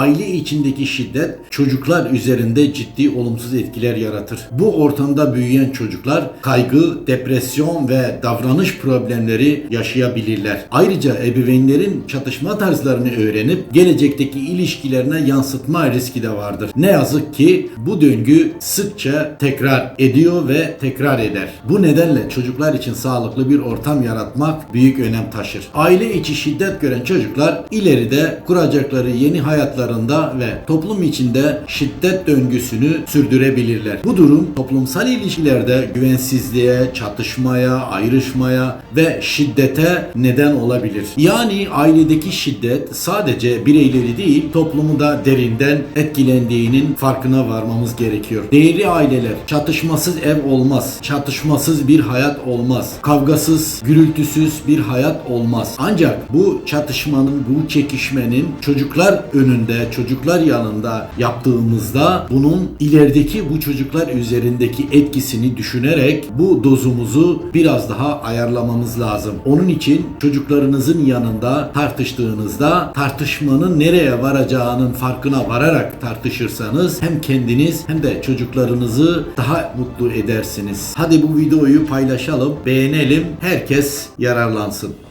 aile içindeki şiddet çocuklar üzerinde ciddi olumsuz etkiler yaratır. Bu ortamda büyüyen çocuklar kaygı, depresyon ve davranış problemleri yaşayabilirler. Ayrıca ebeveynlerin çatışma tarzlarını öğrenip gelecekteki ilişkilerine yansıtma riski de vardır. Ne yazık ki bu döngü sıkça tekrar ediyor ve tekrar eder. Bu nedenle çocuklar için sağlıklı bir ortam yaratmak büyük önem taşır. Aile içi şiddet gören çocuklar ileride kuracakları yeni hayatlarında ve toplum içinde şiddet döngüsünü sürdürebilirler. Bu durum toplumsal ilişkilerde güvensizliğe, çatışmaya, ayrışmaya ve şiddete neden olabilir. Yani ailedeki şiddet sadece bireyleri değil toplumu da derinden etkilendiğinin farkına varmamız gerekiyor. Değerli aileler, çatışmasız ev olmaz. Çatışmasız bir hayat olmaz. Kavgasız, gürültüsüz bir hayat olmaz. Ancak bu çatışmanın, bu çekişmenin çocuklar önünde, çocuklar yanında yaptığımızda bunun ilerideki bu çocuklar üzerindeki etkisini düşünerek bu dozumuzu biraz daha ayarlamamız lazım. Onun için çocuklarınızın yanında tartıştığınızda tartışmanın nereye varacağının farkına vararak tartışırsanız hem kendiniz hem de çocuklarınızı daha mutlu edersiniz. Hadi bu videoyu paylaşalım, beğenelim, herkes yararlansın.